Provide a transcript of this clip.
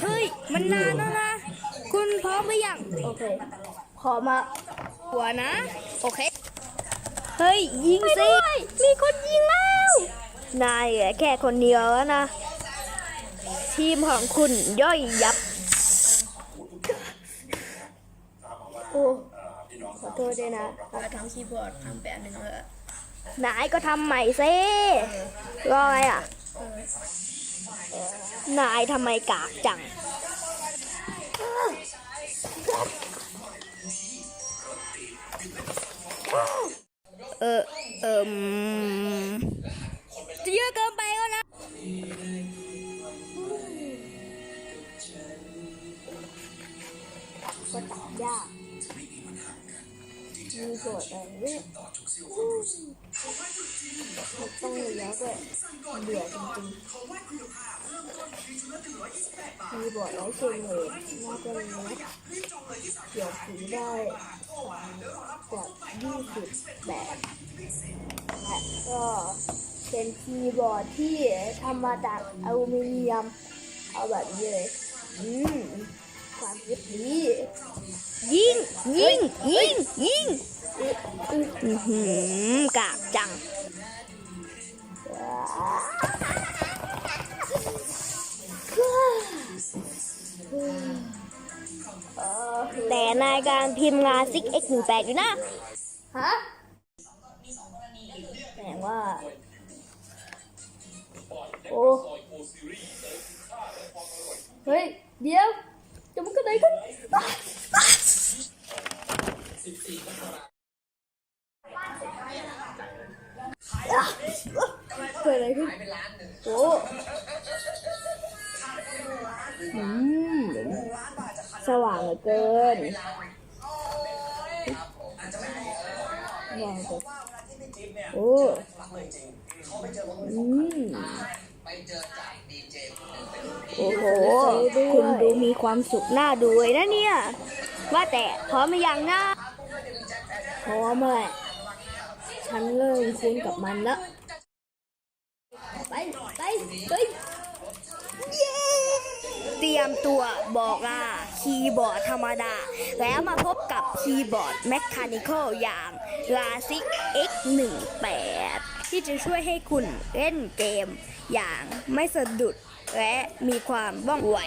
เฮ้ย มันนานแล้วนะ คุณพร้อมหรือยัง โอเค ขอมาหัวนะ โอเค เฮ้ย ยิงสิ มีคนยิงแล้ว นายเหลือแค่คนเดียวแล้วนะ ทีมของคุณย่อยยับ โอ้ขอโทษด้วยนะทำคีย์บอร์ดทำแปดหนึ่งเลยนายก็ทำใหม่สิรออะไรอะ นายทำไมกากจัง เออ เอิมจะเยอะเกินไปก็นะก็ตัดยากมีโจทย์อะไรเนี่ยต้องระยะด้วยเบื่อจริงๆ มีบอร์ดไร้เชิงเลยน่าจะรู้นะเกี่ยวสีได้จากยี่สิบแบบและก็เป็นคีย์บอร์ดที่ทำมาจากอลูมิเนียม เอาแบบนี้เลย อืม ความคิดดียิงยิงยิงยิงอือหือกากจัง แต่นายการพิมพ์งาน 6x18 อยู่นะ ฮะแต่ว่า โอ้ เฮ้ย เดี๋ยว จะมันก็ไหนกันเกิดอะไรขึ้นโอ้อืม สว่างเหลือเกินว้าวโอ้อืมโอ้โห คุณดูมีความสุขน่าดูเลยนะเนี่ย ว่าแต่พร้อมหรือยังนะพร้อมเลยฉันเริ่มคุ้นกับมันแล้ว ไป ไป ไป เตรียมตัวบอกลาคีย์บอร์ดธรรมดา แล้วมาพบกับคีย์บอร์ดแมคคานิคอลอย่างลาซิก X18 ที่จะช่วยให้คุณเล่นเกมอย่างไม่สะดุดและมีความว่องไว